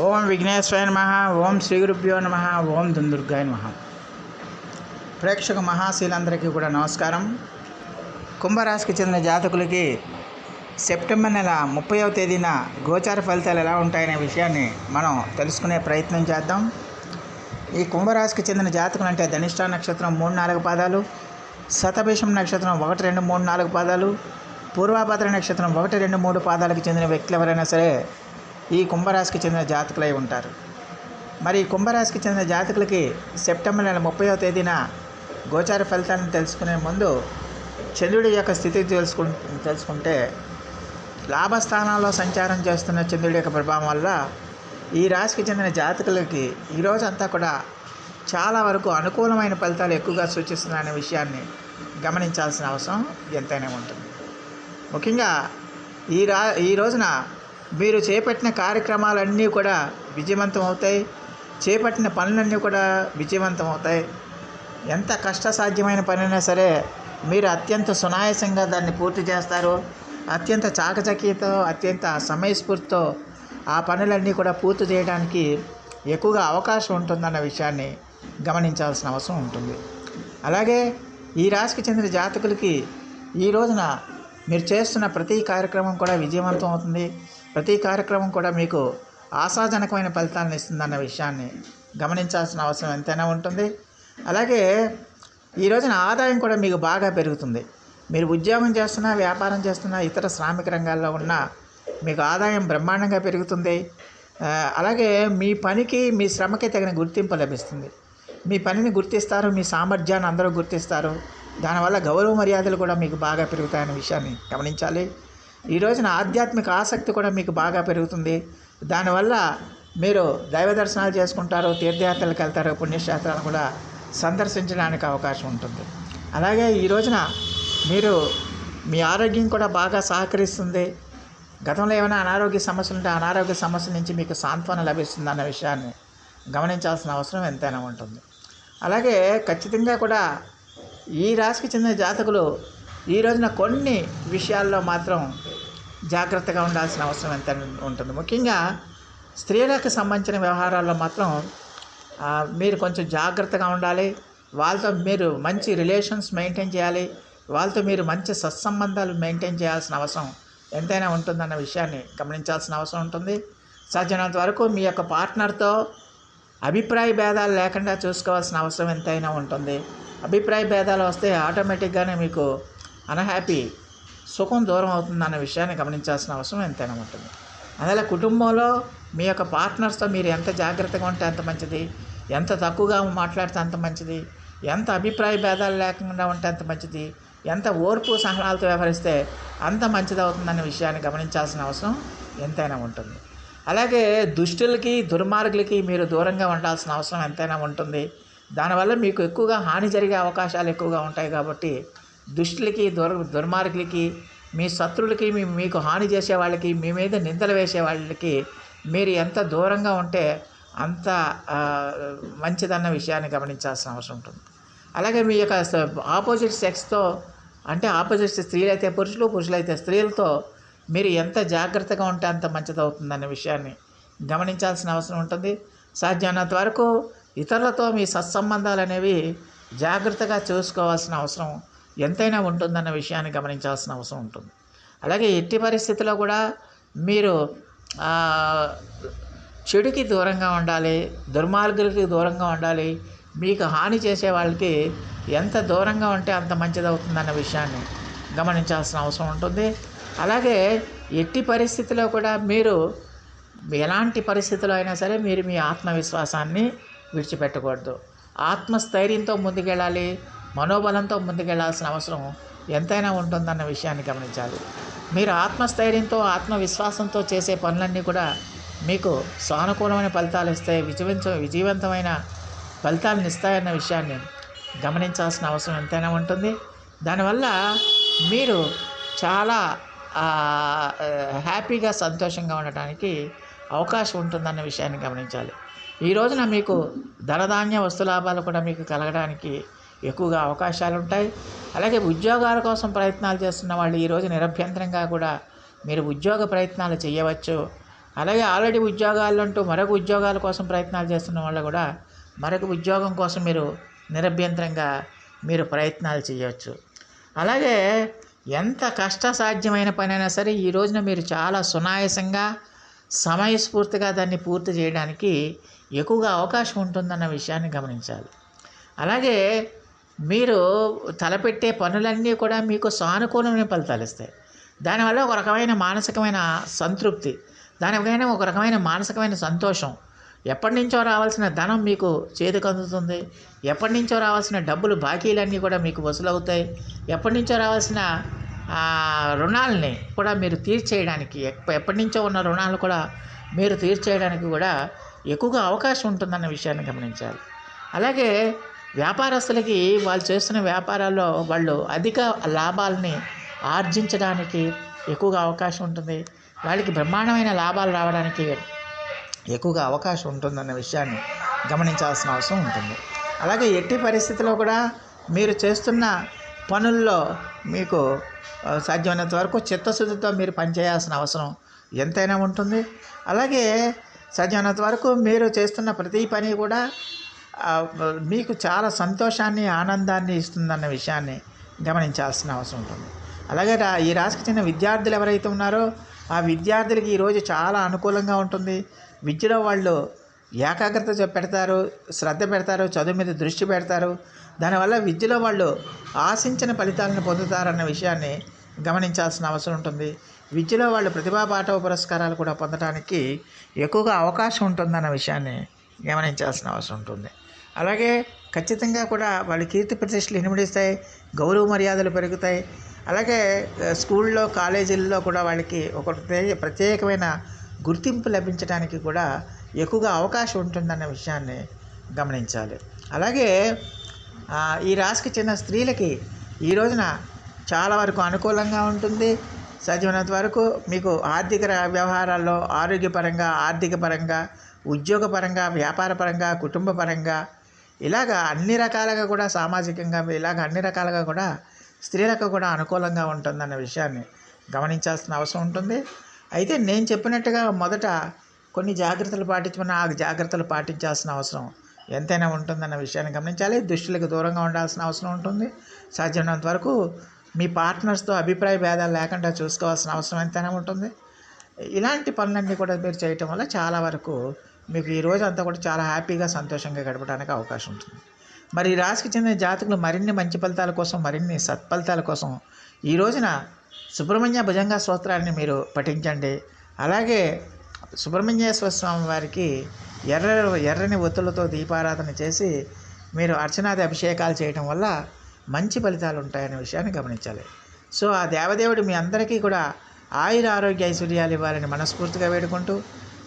ఓం విఘ్నేశ్వరాయ నమ ఓం శ్రీ గురుభ్యో నమ ఓం దుందుర్గాయ నమ. ప్రేక్షక మహాశీలందరికీ కూడా నమస్కారం. కుంభరాశికి చెందిన జాతకులకి సెప్టెంబర్ నెల ముప్పైవ తేదీన గోచార ఫలితాలు ఎలా ఉంటాయనే విషయాన్ని మనం తెలుసుకునే ప్రయత్నం చేద్దాం. ఈ కుంభరాశికి చెందిన జాతకులు అంటే ధనిష్ట నక్షత్రం మూడు నాలుగు పాదాలు శతభిషం నక్షత్రం ఒకటి రెండు మూడు నాలుగు పాదాలు పూర్వాభద్ర నక్షత్రం ఒకటి రెండు మూడు పాదాలకు చెందిన వ్యక్తులు ఎవరైనా సరే ఈ కుంభరాశికి చెందిన జాతకులై ఉంటారు. మరి కుంభరాశికి చెందిన జాతకులకి సెప్టెంబర్ నెల ముప్పైవ తేదీన గోచార ఫలితాలను తెలుసుకునే ముందు చంద్రుడి యొక్క స్థితి తెలుసుకు తెలుసుకుంటే లాభస్థానాల్లో సంచారం చేస్తున్న చంద్రుడి యొక్క ప్రభావం వల్ల ఈ రాశికి చెందిన జాతకులకి ఈరోజంతా కూడా చాలా వరకు అనుకూలమైన ఫలితాలు ఎక్కువగా సూచిస్తున్నాయనే విషయాన్ని గమనించాల్సిన అవసరం ఎంతైనా ఉంటుంది. ముఖ్యంగా ఈ రా ఈ రోజున మీరు చేపట్టిన కార్యక్రమాలన్నీ కూడా విజయవంతం అవుతాయి చేపట్టిన పనులన్నీ కూడా విజయవంతం అవుతాయి ఎంత కష్టసాధ్యమైన పనైనా సరే మీరు అత్యంత సునాయాసంగా దాన్ని పూర్తి చేస్తారు. అత్యంత చాకచక్యతో అత్యంత సమయస్ఫూర్తితో ఆ పనులన్నీ కూడా పూర్తి చేయడానికి ఎక్కువగా అవకాశం ఉంటుందన్న విషయాన్ని గమనించాల్సిన అవసరం ఉంటుంది. అలాగే ఈ రాశికి చెందిన జాతకులకి ఈ రోజున మీరు చేస్తున్న ప్రతి కార్యక్రమం కూడా విజయవంతం అవుతుంది. ప్రతి కార్యక్రమం కూడా మీకు ఆశాజనకమైన ఫలితాలను ఇస్తుందన్న విషయాన్ని గమనించాల్సిన అవసరం ఎంతైనా ఉంటుంది. అలాగే ఈ రోజున ఆదాయం కూడా మీకు బాగా పెరుగుతుంది. మీరు ఉద్యోగం చేస్తున్నా వ్యాపారం చేస్తున్నా ఇతర శ్రామిక రంగాల్లో ఉన్న మీకు ఆదాయం బ్రహ్మాండంగా పెరుగుతుంది. అలాగే మీ పనికి మీ శ్రమకి తగిన గుర్తింపు లభిస్తుంది. మీ పనిని గుర్తిస్తారు మీ సామర్థ్యాన్ని అందరూ గుర్తిస్తారు. దానివల్ల గౌరవ మర్యాదలు కూడా మీకు బాగా పెరుగుతాయనే విషయాన్ని గమనించాలి. ఈ రోజున ఆధ్యాత్మిక ఆసక్తి కూడా మీకు బాగా పెరుగుతుంది. దానివల్ల మీరు దైవ దర్శనాలు చేసుకుంటారు తీర్థయాత్రలకు వెళ్తారు పుణ్యక్షేత్రాలను కూడా సందర్శించడానికి అవకాశం ఉంటుంది. అలాగే ఈ రోజున మీరు మీ ఆరోగ్యం కూడా బాగా సహకరిస్తుంది. గతంలో ఏమైనా అనారోగ్య సమస్యలు ఉంటే అనారోగ్య సమస్యల నుంచి మీకు సాంత్వన లభిస్తుంది అన్న విషయాన్ని గమనించాల్సిన అవసరం ఎంతైనా ఉంటుంది. అలాగే ఖచ్చితంగా కూడా ఈ రాశికి చెందిన జాతకులు ఈ రోజున కొన్ని విషయాల్లో మాత్రం జాగ్రత్తగా ఉండాల్సిన అవసరం ఎంత ఉంటుంది. ముఖ్యంగా స్త్రీలకు సంబంధించిన వ్యవహారాల్లో మాత్రం మీరు కొంచెం జాగ్రత్తగా ఉండాలి. వాళ్ళతో మీరు మంచి రిలేషన్స్ మెయింటైన్ చేయాలి. వాళ్ళతో మీరు మంచి సత్సంబంధాలు మెయింటైన్ చేయాల్సిన అవసరం ఎంతైనా ఉంటుందన్న విషయాన్ని గమనించాల్సిన అవసరం ఉంటుంది. సాధ్యమైనంత వరకు మీ యొక్క పార్ట్నర్తో అభిప్రాయ భేదాలు లేకుండా చూసుకోవాల్సిన అవసరం ఎంతైనా ఉంటుంది. అభిప్రాయ భేదాలు వస్తే ఆటోమేటిక్గానే మీకు అన్హ్యాపీ సుఖం దూరం అవుతుందన్న విషయాన్ని గమనించాల్సిన అవసరం ఎంతైనా ఉంటుంది. అందువల్ల కుటుంబంలో మీ యొక్క పార్ట్నర్స్తో మీరు ఎంత జాగ్రత్తగా ఉంటే అంత మంచిది ఎంత తక్కువగా మాట్లాడితే అంత మంచిది ఎంత అభిప్రాయ భేదాలు లేకుండా ఉంటే అంత మంచిది ఎంత ఓర్పు సహనాలతో వ్యవహరిస్తే అంత మంచిది అవుతుందన్న విషయాన్ని గమనించాల్సిన అవసరం ఎంతైనా ఉంటుంది. అలాగే దుష్టులకి దుర్మార్గులకి మీరు దూరంగా ఉండాల్సిన అవసరం ఎంతైనా ఉంటుంది. దానివల్ల మీకు ఎక్కువగా హాని జరిగే అవకాశాలు ఎక్కువగా ఉంటాయి కాబట్టి దుష్టులకి దుర్ దుర్మార్గులకి మీ శత్రులకి మీ మీకు హాని చేసే వాళ్ళకి మీ మీద నిందలు వేసే వాళ్ళకి మీరు ఎంత దూరంగా ఉంటే అంత మంచిదన్న విషయాన్ని గమనించాల్సిన అవసరం ఉంటుంది. అలాగే మీ యొక్క ఆపోజిట్ సెక్స్తో అంటే ఆపోజిట్ స్త్రీలైతే పురుషులు పురుషులైతే స్త్రీలతో మీరు ఎంత జాగ్రత్తగా ఉంటే అంత మంచిదవుతుందన్న విషయాన్ని గమనించాల్సిన అవసరం ఉంటుంది. సాధ్యమైనంత వరకు ఇతరులతో మీ సత్సంబంధాలు అనేవి జాగ్రత్తగా చూసుకోవాల్సిన అవసరం ఎంతైనా ఉంటుందన్న విషయాన్ని గమనించాల్సిన అవసరం ఉంటుంది. అలాగే ఎట్టి పరిస్థితిలో కూడా మీరు చెడుకి దూరంగా ఉండాలి దుర్మార్గులకి దూరంగా ఉండాలి మీకు హాని చేసే వాళ్ళకి ఎంత దూరంగా ఉంటే అంత మంచిది అవుతుందన్న విషయాన్ని గమనించాల్సిన అవసరం ఉంటుంది. అలాగే ఎట్టి పరిస్థితిలో కూడా మీరు ఎలాంటి పరిస్థితిలో అయినా సరే మీరు మీ ఆత్మవిశ్వాసాన్ని విడిచిపెట్టకూడదు. ఆత్మస్థైర్యంతో ముందుకెళ్ళాలి మనోబలంతో ముందుకెళ్ళాల్సిన అవసరం ఎంతైనా ఉంటుందన్న విషయాన్ని గమనించాలి. మీరు ఆత్మస్థైర్యంతో ఆత్మవిశ్వాసంతో చేసే పనులన్నీ కూడా మీకు సానుకూలమైన ఫలితాలు ఇస్తాయి విజయవంత విజయవంతమైన ఫలితాలను ఇస్తాయన్న విషయాన్ని గమనించాల్సిన అవసరం ఎంతైనా ఉంటుంది. దానివల్ల మీరు చాలా హ్యాపీగా సంతోషంగా ఉండటానికి అవకాశం ఉంటుందన్న విషయాన్ని గమనించాలి. ఈ రోజున మీకు ధనధాన్య వస్తులాభాలు కూడా మీకు కలగడానికి ఎక్కువగా అవకాశాలు ఉంటాయి అలాగే ఉద్యోగాల కోసం ప్రయత్నాలు చేస్తున్న వాళ్ళు ఈరోజు నిరభ్యంతరంగా కూడా మీరు ఉద్యోగ ప్రయత్నాలు చేయవచ్చు. అలాగే ఆల్రెడీ ఉద్యోగాలు అంటూ మరొక ఉద్యోగాల కోసం ప్రయత్నాలు చేస్తున్న వాళ్ళు కూడా మరొక ఉద్యోగం కోసం మీరు నిరభ్యంతరంగా మీరు ప్రయత్నాలు చేయవచ్చు. అలాగే ఎంత కష్టసాధ్యమైన పనైనా సరే ఈ రోజున మీరు చాలా సునాయాసంగా సమయస్ఫూర్తిగా దాన్ని పూర్తి చేయడానికి ఎక్కువగా అవకాశం ఉంటుందన్న విషయాన్ని గమనించాలి. అలాగే మీరు తలపెట్టే పనులన్నీ కూడా మీకు సానుకూలమైన ఫలితాలు ఇస్తాయి దానివల్ల ఒక రకమైన మానసికమైన సంతృప్తి దానిపైన ఒక రకమైన మానసికమైన సంతోషం. ఎప్పటి నుంచో రావాల్సిన ధనం మీకు చేతికి అందుతుంది. ఎప్పటి నుంచో రావాల్సిన డబ్బులు బాకీలన్నీ కూడా మీకు వసూలవుతాయి. ఎప్పటి నుంచో రావాల్సిన రుణాలని కూడా మీరు తీర్చేయడానికి ఎప్పటి నుంచో ఉన్న రుణాలు కూడా మీరు తీర్చేయడానికి కూడా ఎక్కువగా అవకాశం ఉంటుందన్న విషయాన్ని గమనించాలి. అలాగే వ్యాపారస్తులకి వాళ్ళు చేస్తున్న వ్యాపారాల్లో వాళ్ళు అధిక లాభాలని ఆర్జించడానికి ఎక్కువగా అవకాశం ఉంటుంది. వాళ్ళకి బ్రహ్మాండమైన లాభాలు రావడానికి ఎక్కువగా అవకాశం ఉంటుందన్న విషయాన్ని గమనించాల్సిన అవసరం ఉంటుంది. అలాగే ఎట్టి పరిస్థితిలో కూడా మీరు చేస్తున్న పనుల్లో మీకు సాధ్యమైనంత వరకు చిత్తశుద్ధితో మీరు పనిచేయాల్సిన అవసరం ఎంతైనా ఉంటుంది. అలాగే సాధ్యమైనంత వరకు మీరు చేస్తున్న ప్రతి పని కూడా మీకు చాలా సంతోషాన్ని ఆనందాన్ని ఇస్తుందన్న విషయాన్ని గమనించాల్సిన అవసరం ఉంటుంది. అలాగే రా ఈ రాశికి చెందిన విద్యార్థులు ఎవరైతే ఉన్నారో ఆ విద్యార్థులకి ఈరోజు చాలా అనుకూలంగా ఉంటుంది. విద్యలో వాళ్ళు ఏకాగ్రత పెడతారు శ్రద్ధ పెడతారు చదువు మీద దృష్టి పెడతారు. దానివల్ల విద్యలో వాళ్ళు ఆశించిన ఫలితాలను పొందుతారన్న విషయాన్ని గమనించాల్సిన అవసరం ఉంటుంది. విద్యలో వాళ్ళు ప్రతిభా పాఠవ పురస్కారాలు కూడా పొందడానికి ఎక్కువగా అవకాశం ఉంటుందన్న విషయాన్ని గమనించాల్సిన అవసరం ఉంటుంది. అలాగే ఖచ్చితంగా కూడా వాళ్ళ కీర్తి ప్రతిష్టలు ఇనుమడిస్తాయి గౌరవ మర్యాదలు పెరుగుతాయి. అలాగే స్కూల్లో కాలేజీల్లో కూడా వాళ్ళకి ఒక ప్రత్యేకమైన గుర్తింపు లభించడానికి కూడా ఎక్కువగా అవకాశం ఉంటుందన్న విషయాన్ని గమనించాలి. అలాగే ఈ రాశికి చెందిన స్త్రీలకి ఈ రోజున చాలా వరకు అనుకూలంగా ఉంటుంది. సాధ్యమైనంత వరకు మీకు ఆర్థిక వ్యవహారాల్లో ఆరోగ్యపరంగా ఆర్థిక పరంగా ఉద్యోగపరంగా వ్యాపారపరంగా కుటుంబపరంగా ఇలాగ అన్ని రకాలుగా కూడా సామాజికంగా ఇలాగ అన్ని రకాలుగా కూడా స్త్రీలకు కూడా అనుకూలంగా ఉంటుందన్న విషయాన్ని గమనించాల్సిన అవసరం ఉంటుంది. అయితే నేను చెప్పినట్టుగా మొదట కొన్ని జాగ్రత్తలు పాటించమని ఆ జాగ్రత్తలు పాటించాల్సిన అవసరం ఎంతైనా ఉంటుందన్న విషయాన్ని గమనించాలి. దుష్టులకు దూరంగా ఉండాల్సిన అవసరం ఉంటుంది. సాధ్యమైనంత వరకు మీ పార్ట్నర్స్తో అభిప్రాయ భేదాలు లేకుండా చూసుకోవాల్సిన అవసరం ఎంతైనా ఉంటుంది. ఇలాంటి పనులన్నీ కూడా మీరు చేయటం వల్ల చాలా వరకు మీకు ఈ రోజు అంతా కూడా చాలా హ్యాపీగా సంతోషంగా గడపడానికి అవకాశం ఉంటుంది. మరి ఈ రాశికి చెందిన జాతకులు మరిన్ని మంచి ఫలితాల కోసం మరిన్ని సత్ఫలితాల కోసం ఈ రోజున సుబ్రహ్మణ్య భుజంగ స్తోత్రాన్ని మీరు పఠించండి. అలాగే సుబ్రహ్మణ్యేశ్వర స్వామి వారికి ఎర్ర ఎర్రని ఒత్తులతో దీపారాధన చేసి మీరు అర్చనాది అభిషేకాలు చేయటం వల్ల మంచి ఫలితాలు ఉంటాయనే విషయాన్ని గమనించాలి. సో ఆ దేవదేవుడు మీ అందరికీ కూడా ఆయుర ఆరోగ్య ఐశ్వర్యాలు ఇవ్వాలని మనస్ఫూర్తిగా వేడుకుంటూ